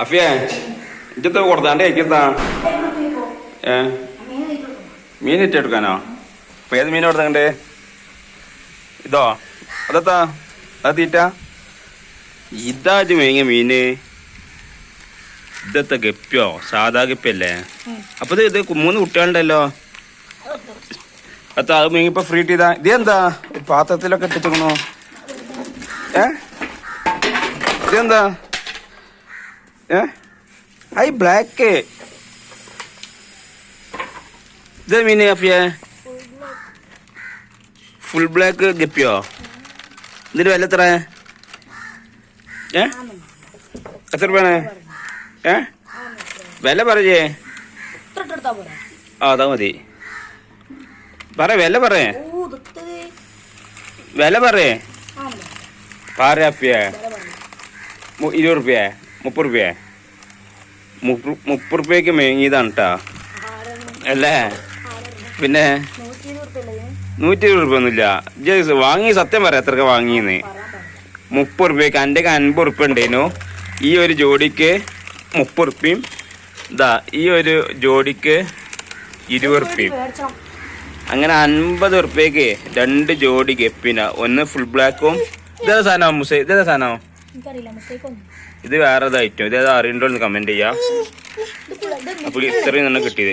അഫിയേ ഇജ്ജത്തെ കൊടുത്താണ്ട് കഴിക്കത്താ ഏ? മീൻ ഇട്ടെടുക്കാനോ അപ്പൊ ഏത് മീൻ കൊടുത്തേ ഇതോ? അതെത്താ? അത് തീറ്റ? ഇതാ മേങ്ങ മീന്. ഇതത്തെ ഗപ്പിയോ? സാധാ ഗപ്പിയല്ലേ? അപ്പൊ ഇത് മൂന്ന് കുട്ടികളുണ്ടല്ലോ. അത്ത അത് മീങ്ങിപ്പോ ഫ്രീ ചെയ്താ. ഇത് എന്താ പാത്രത്തിലൊക്കെ ഇട്ടിട്ടു ഏ? ഇതെന്താ? ഏ? ഐ ബ്ലാക്ക്. ഇത് മീന് അഫിയ ഫുൾ ബ്ലാക്ക് ഗപ്പിയോ? ഇതിന് വില എത്ര? ഏ? എത്ര രൂപയാണ്? ഏ? വില പറയേ. ആ അതാ മതി. പറ വില പറയേ വില പറയേ പാറ അഫിയ ഇരുപത് റുപ്യ. മുപ്പത് രൂപയെ മുപ്പത് റുപ്യക്ക് മേങ്ങിയതാണ് കേട്ടാ അല്ലേ? പിന്നെ? നൂറ്റി ഇരുപത് റുപ്യ ഒന്നുമില്ല ജസ് വാങ്ങി സത്യം പറയാം എത്രക്ക വാങ്ങിയെന്ന്. മുപ്പത് റുപ്യക്ക് എന്റെ അൻപത് റുപ്യ ഉണ്ടേനു. ഈ ഒരു ജോഡിക്ക് മുപ്പത് റുപ്യയും ഇതാ ഈ ഒരു ജോഡിക്ക് ഇരുപത് റുപ്യയും. അങ്ങനെ അൻപത് റുപ്യക്ക് രണ്ട് ജോഡി ഗപ്പിന ഒന്ന് ഫുൾ ബ്ലാക്കും ഇതേതാ സാധനമാ മുസേ ഇതേതാ സാധനം? എനിക്കറിയില്ല മിസ്റ്റേക്ക് ഒന്നും ഇത് വേറെ ഐറ്റം ഇത് അറിയണ്ടോ എന്ന് കമന്റ് ചെയ്യാം. അപ്പോൾ ഇത്രയും തന്നെ കിട്ടിയത്.